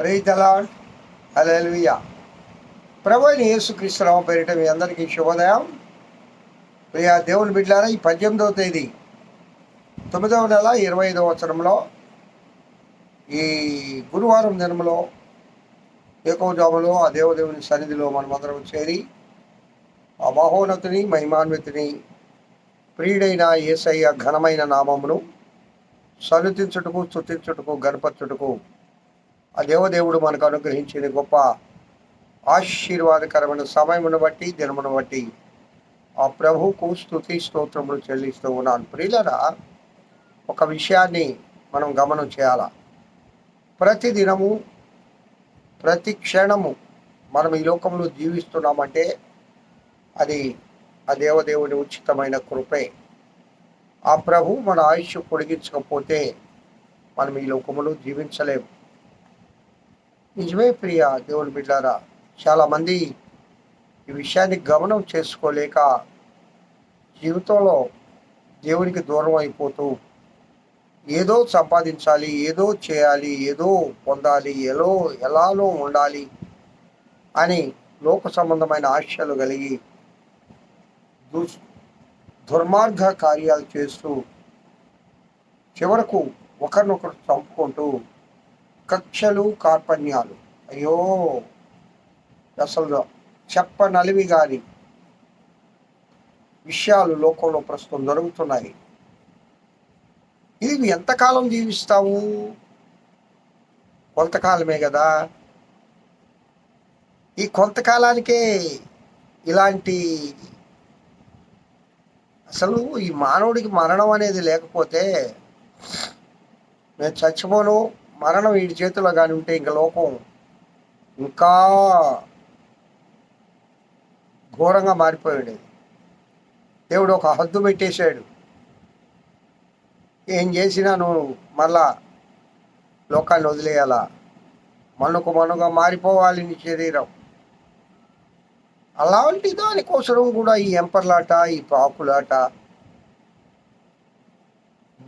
రైతలాడ్ అలెల్వియా ప్రభు అయిన యేసుక్రీస్తురావు పేరిట మీ అందరికీ శుభోదయం. ప్రియా దేవుని బిడ్డారా ఈ పద్దెనిమిదవ తేదీ తొమ్మిదవ నెల ఇరవై ఐదవ వచనంలో ఈ గురువారం దినంలో ఏకోజాములో ఆ దేవదేవుని సన్నిధిలో మనమందరం చేరి ఆ మహోన్నతిని మహిమాన్వితిని ప్రియుడైన ఏసయ్య ఘనమైన నామమును సన్నిధించుటకు స్థుతించుటకు గణపరచుటకు ఆ దేవదేవుడు మనకు అనుగ్రహించిన గొప్ప ఆశీర్వాదకరమైన సమయమును బట్టి దినమును బట్టి ఆ ప్రభువుకు స్థుతి స్తోత్రములు చెల్లిస్తూ ఉన్నాను. ప్రియులరా ఒక విషయాన్ని మనం గమనం చేయాల? ప్రతి దినము ప్రతి క్షణము మనం ఈ లోకంలో జీవిస్తున్నామంటే అది ఆ దేవదేవుని ఉచితమైన కృపే. ఆ ప్రభు మన ఆయుష్ పొడిగించకపోతే మనం ఈ లోకంలో జీవించలేము. నిజమే ప్రియ దేవుని బిడ్డారా చాలామంది ఈ విషయాన్ని గమనం చేసుకోలేక జీవితంలో దేవునికి దూరం అయిపోతూ ఏదో సంపాదించాలి ఏదో చేయాలి ఏదో పొందాలి ఎలా ఎలాలో ఉండాలి అని లోక సంబంధమైన ఆశలు కలిగి దుష్ దుర్మార్గ కార్యాలు చేస్తూ చివరకు ఒకరినొకరు చంపుకుంటూ కక్షలు కార్పణ్యాలు. అయ్యో! అసలు చెప్పనలివి గాని విషయాలు లోకంలో ప్రస్తుతం జరుగుతున్నాయి. ఇది ఎంతకాలం జీవిస్తావు? కొంతకాలమే కదా? ఈ కొంతకాలానికే ఇలాంటి అసలు ఈ మానవుడికి మరణం అనేది లేకపోతే నేను చచ్చిపోను. మరణం వీడి చేతిలో కానీ ఉంటే ఇంకా లోకం ఇంకా ఘోరంగా మారిపోయాడు దేవుడు ఒక హద్దు పెట్టేశాడు. ఏం చేసినా నువ్వు మళ్ళా లోకాన్ని వదిలేయాలా? మనుకు మనుగా మారిపోవాలి నీ శరీరం. అలాంటి దానికోసం కూడా ఈ ఎంపర్లాట ఈ పాకులాట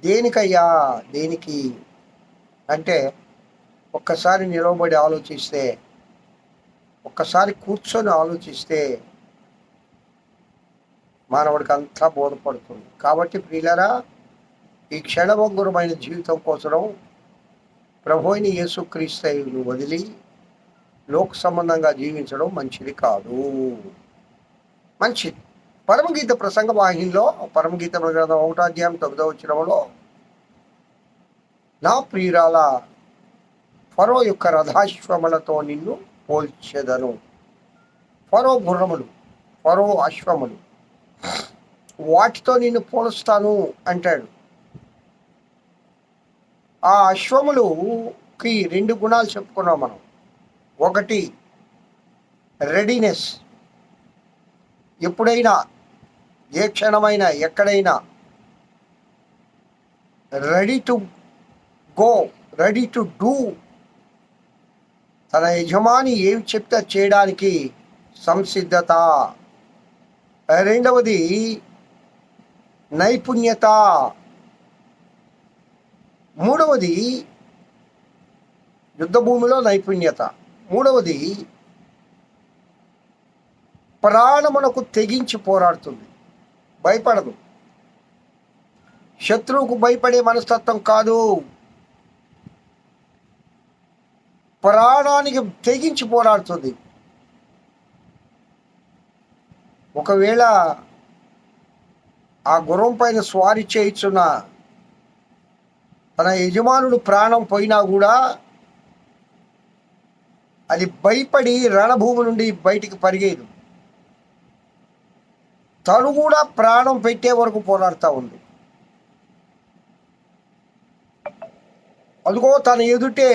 దేనికయ్యా? దేనికి అంటే ఒక్కసారి నిలవబడి ఆలోచిస్తే ఒక్కసారి కూర్చొని ఆలోచిస్తే మానవుడికి అంతా బోధపడుతుంది. కాబట్టి ప్రియులరా ఈ క్షణభంగురమైన జీవితం కోసం ప్రభుని అయిన యేసుక్రీస్తును వదిలి లోక సంబంధంగా జీవించడం మంచిది కాదు. మంచిది. పరమగీత ప్రసంగ వాహినిలో పరమగీత గ్రంథం ఒకటో అధ్యాయం తొమ్మిదో వచ్చినంలో నా ప్రియురాల ఫరో యొక్క రథాశ్వములతో నిన్ను పోల్చెదను. ఫరో గుర్రములు ఫరో అశ్వములు. వాటితో నిన్ను పోలుస్తాను అంటాడు. ఆ అశ్వములుకి రెండు గుణాలు చెప్పుకున్నాం మనం. ఒకటి రెడీనెస్ ఎప్పుడైనా ఏ క్షణమైనా ఎక్కడైనా ready to go ready to do. తన యజమాని ఏమి చెప్తే చేయడానికి సంసిద్ధత. రెండవది నైపుణ్యత. మూడవది యుద్ధభూమిలో నైపుణ్యత. మూడవది ప్రాణమునకు తెగించి పోరాడుతుంది. భయపడదు. శత్రువుకు భయపడే మనస్తత్వం కాదు. ప్రాణానికి తెగించి పోరాడుతుంది. ఒకవేళ ఆ గుర్రం పైన స్వారీ చేయించున్న తన యజమానుడు ప్రాణం పోయినా కూడా అది భయపడి రణభూమి నుండి బయటికి పరిగేదు తను కూడా ప్రాణం పెట్టే వరకు పోరాడుతూ ఉంది. అందుకో తన ఎదుటే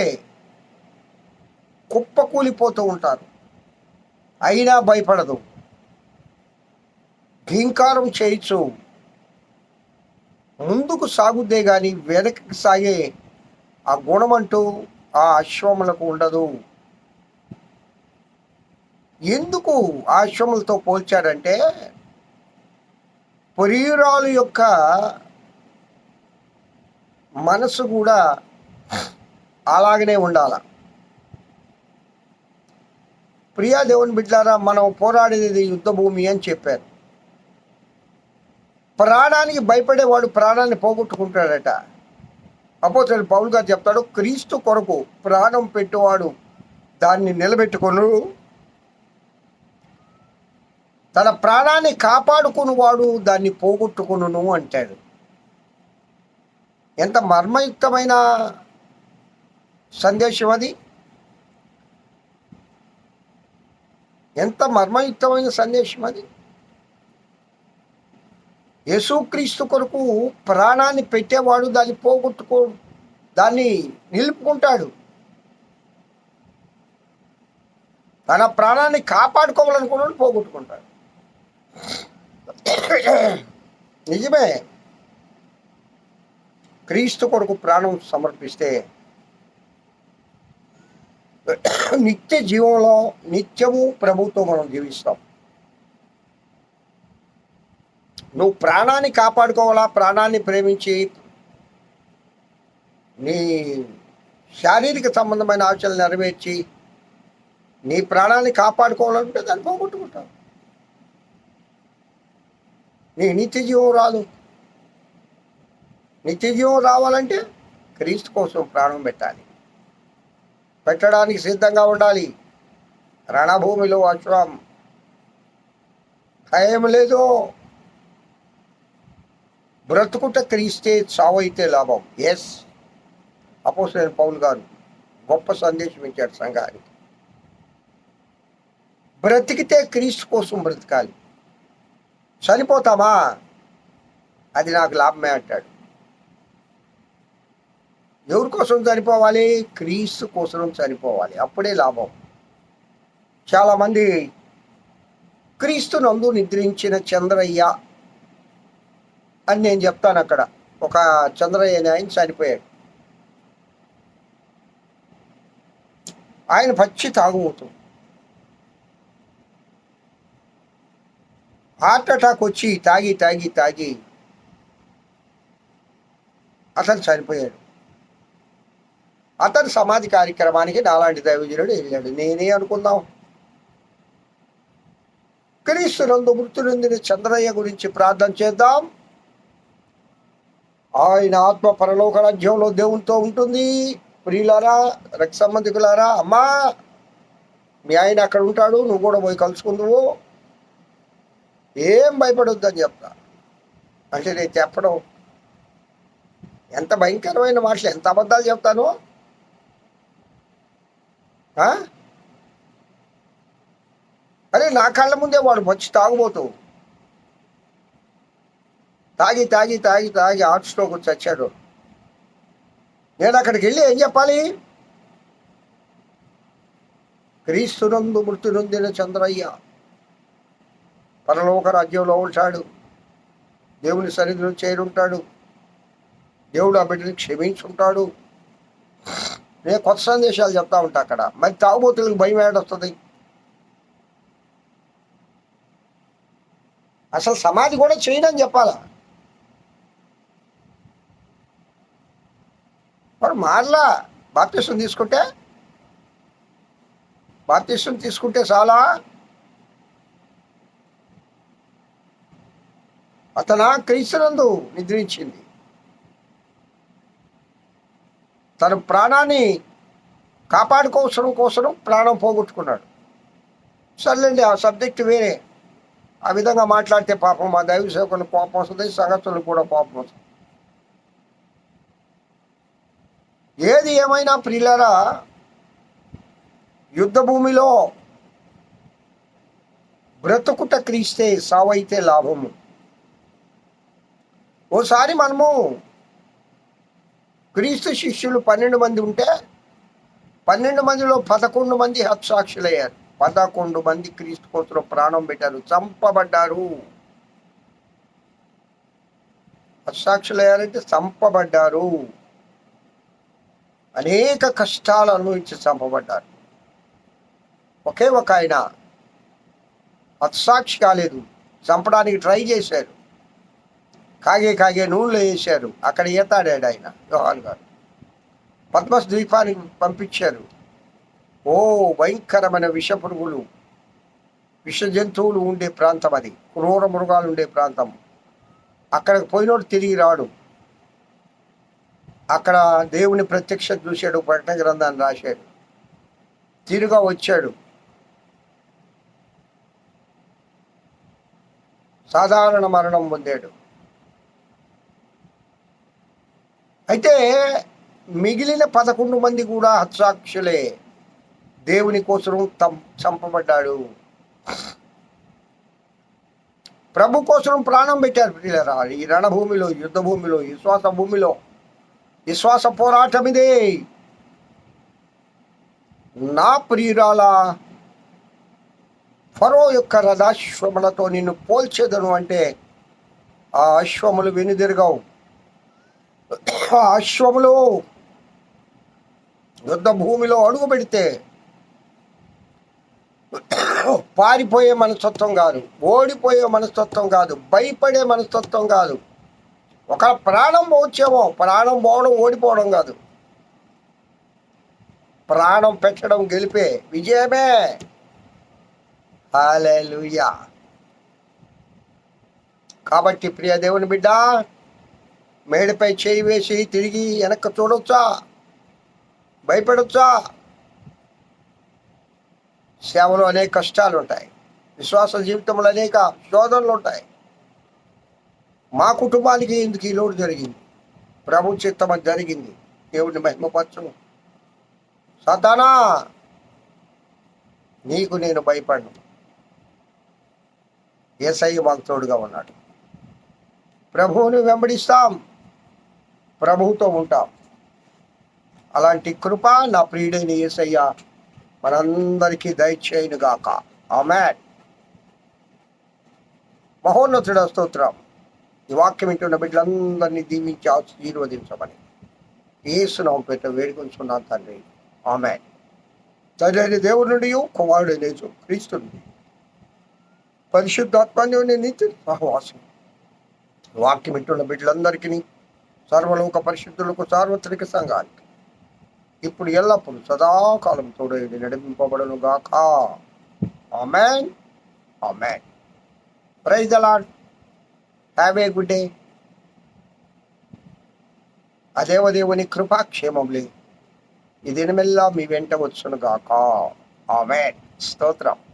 కుప్పకూలిపోతూ ఉంటారు. అయినా భయపడదు. భీంకారం చేయొచ్చు ముందుకు సాగుద్దే కానీ వెనక్కి సాగే ఆ గుణమంటూ ఆ అశ్వములకు ఉండదు. ఎందుకు ఆ అశ్వములతో పోల్చాడంటే పురీరాలు యొక్క మనసు కూడా అలాగనే ఉండాలి. ప్రియా దేవుని బిడ్డారా మనం పోరాడేది యుద్ధ భూమి అని చెప్పారు. ప్రాణానికి భయపడేవాడు ప్రాణాన్ని పోగొట్టుకుంటాడట. అపోతలు పౌల్ గారు చెప్తాడు క్రీస్తు కొరకు ప్రాణం పెట్టేవాడు దాన్ని నిలబెట్టుకొను. తన ప్రాణాన్ని కాపాడుకునేవాడు దాన్ని పోగొట్టుకును అంటాడు. ఎంత మర్మయుక్తమైన సందేశం అది. ఎంత మర్మయుక్తమైన సందేశం అది? యేసుక్రీస్తు కొరకు ప్రాణాన్ని పెట్టేవాడు దాన్ని పోగొట్టుకో దాన్ని నిలుపుకుంటాడు. తన ప్రాణాన్ని కాపాడుకోవాలనుకున్నాడు పోగొట్టుకుంటాడు. నిజమే. క్రీస్తు కొరకు ప్రాణం సమర్పిస్తే నిత్య జీవంలో నిత్యము ప్రభుతో మనం జీవిస్తాం. నువ్వు ప్రాణాన్ని కాపాడుకోవాలా? ప్రాణాన్ని ప్రేమించి నీ శారీరక సంబంధమైన ఆశలు నెరవేర్చి నీ ప్రాణాన్ని కాపాడుకోవాలంటే దాన్ని పోగొట్టుకుంటావు. నీ నిత్య జీవం రాదు. నిత్య జీవం రావాలంటే క్రీస్తు కోసం ప్రాణం పెట్టాలి. పెట్టడానికి సిద్ధంగా ఉండాలి. రణభూమిలో అశ్వం. భయం లేదు. బ్రతుకుట క్రీస్తే చావైతే లాభం. ఎస్ అపోసైన పౌల్ గారు గొప్ప సందేశం ఇచ్చాడు సంఘానికి. బ్రతికితే క్రీస్తు కోసం బ్రతకాలి. చనిపోతామా? అది నాకు లాభమే అంటాడు. ఎవరి కోసం చనిపోవాలి? క్రీస్తు కోసం చనిపోవాలి. అప్పుడే లాభం. చాలామంది క్రీస్తు నందు నిద్రించిన చంద్రయ్య అని నేను చెప్తాను అక్కడ. ఒక చంద్రయ్య అని ఆయన చనిపోయాడు. ఆయన పచ్చి తాగుమూతు హార్ట్ అటాక్ వచ్చి తాగి తాగి తాగి అతను చనిపోయాడు. అతని సమాజ కార్యక్రమానికి నాలాంటి దైవజనుడు వెళ్ళాడు నేనే అనుకుందాం. క్రీస్తు నందు చంద్రయ్య గురించి ప్రార్థన చేద్దాం. ఆయన ఆత్మ పరలోక రాజ్యంలో దేవునితో ఉంటుంది. ప్రియులారా రక్త సంబంధికులారా అమ్మా మీ ఆయన అక్కడ ఉంటాడు నువ్వు కూడా పోయి కలుసుకుందువు. ఏం భయపడొద్దని చెప్తా. అంటే నేను చెప్పడం ఎంత భయంకరమైన మాటలు ఎంత అబద్ధాలు చెప్తాను అరే నా కళ్ళ ముందే వాడు వచ్చి తాగుబోతూ. తాగి తాగి తాగి తాగి హార్ట్ స్ట్రోక్ వచ్చి వచ్చాడు. నేను అక్కడికి వెళ్ళి ఏం చెప్పాలి? క్రీస్తునందు మృతి నొందిన చంద్రయ్య పరలోక రాజ్యంలో ఉంటాడు. దేవుని సన్నిధిలో చేరుంటాడు. దేవుడు ఆ బిడ్డని క్షమించుంటాడు. నేను కొత్త సందేశాలు చెప్తా ఉంటా అక్కడ. మరి తాగుబోతులకు భయం ఏడొస్తుంది? అసలు సమాధి కూడా చేయడని చెప్పాలా? వాడు మారలా? బాప్తిష్టం తీసుకుంటే? బాప్తిష్టం తీసుకుంటే చాలా? అతన క్రీస్తునందు నిద్రించింది. తన ప్రాణాన్ని కాపాడుకోవడం కోసం ప్రాణం పోగొట్టుకున్నాడు. సర్లేండి ఆ సబ్జెక్ట్ వేరే. ఆ విధంగా మాట్లాడితే పాపం మా దైవ సేవకుని కోపం వస్తుంది సంగతులు కూడా కోపం వస్తుంది. ఏది ఏమైనా ప్రియులరా యుద్ధ భూమిలో బ్రతుకుట క్రీస్తే సావైతే లాభము. ఓసారి మనము క్రీస్తు శిష్యులు పన్నెండు మంది ఉంటే పన్నెండు మందిలో పదకొండు మంది హత్సాక్షులయ్యారు. పదకొండు మంది క్రీస్తు కోసం ప్రాణం పెట్టారు. చంపబడ్డారు. హత్సాక్షులయ్యారంటే చంపబడ్డారు. అనేక కష్టాలు అనుభవించి చంపబడ్డారు. ఒకే ఒక ఆయన హత్సాక్షి కాలేదు. చంపడానికి ట్రై చేశారు. కాగే కాగే నూనెలో వేశారు. అక్కడ ఈతాడాడు ఆయన యోహాన్ గారు. పద్మస్ ద్వీపానికి పంపించారు. ఓ భయంకరమైన విష పురుగులు విష జంతువులు ఉండే ప్రాంతం అది. క్రూర మృగాలు ఉండే ప్రాంతం. అక్కడికి పోయినోడు తిరిగి రాడు. అక్కడ దేవుని ప్రత్యక్ష చూశాడు ప్రకటన గ్రంథాన్ని రాశాడు. తిరుగా వచ్చాడు. సాధారణ మరణం పొందాడు. అయితే మిగిలిన పదకొండు మంది కూడా హత్సాక్షులే దేవుని కోసం చంపబడ్డాడు. ప్రభు కోసం ప్రాణం పెట్టారు ప్రియులరా. ఈ రణభూమిలో యుద్ధ భూమిలో విశ్వాస భూమిలో. విశ్వాస పోరాటం ఇదే నా ప్రియురాల ఫరో యొక్క రథాశ్వములతో నిన్ను పోల్చేదను అంటే ఆ అశ్వములు వెనుదిరగవు. అశ్వములు యుద్ధ భూమిలో అడుగు పెడితే పారిపోయే మనస్తత్వం కాదు ఓడిపోయే మనస్తత్వం కాదు భయపడే మనస్తత్వం కాదు. ఒక ప్రాణం పోవచ్చేమో ప్రాణం పోవడం ఓడిపోవడం కాదు. ప్రాణం పెట్టడం గెలిపే విజయమే. హల్లెలూయా. కాబట్టి ప్రియ దేవుని బిడ్డ మేడపై చేయి వేసి తిరిగి వెనక్కి చూడొచ్చా? భయపడొచ్చా? సేవలో అనేక కష్టాలు ఉంటాయి విశ్వాస జీవితంలో అనేక శోధనలు ఉంటాయి మా కుటుంబానికి ఎందుకు ఈ లోటు జరిగింది. ప్రభు చిత్తం అది జరిగింది. దేవుడిని మహిమపరచను సతానా! నీకు నేను భయపడను. ఏసై మాకు తోడుగా ఉన్నాడు. ప్రభువుని వెంబడిస్తాం. ప్రభువుతో ఉంటాం. అలాంటి కృప నా ప్రియుడైన ఏసయ్య మనందరికీ దయచేయను గాక ఆమె మహోన్నతుడ స్తోత్రం. ఈ వాక్యం ఇంటున్న బిడ్డలందరినీ దీవించి ఆశీర్వదించమని ఏసునాం పేట వేడుకొంచున్నాను తండ్రి. ఆమె తండ్రి దేవుడి నుండి కుమారుడు యేసు క్రీస్తు నుండి. పరిశుద్ధాత్మాన్ని నిత్య సహవాసం. వాక్యం ఇంటున్న బిడ్డలందరికీ సర్వలోక పరిశుద్ధులకు సార్వత్రిక సంఘానికి. ఇప్పుడు ఎల్లప్పుడు సదాకాలం తోడేది నడిపింపబడను గాక amen. Amen. Praise the Lord have a good day. అదేవదేవుని కృపాక్షేమములే. ఈ దినమెల్లా మీ వెంట వచ్చును గాక ఆమెన్. స్తోత్రం.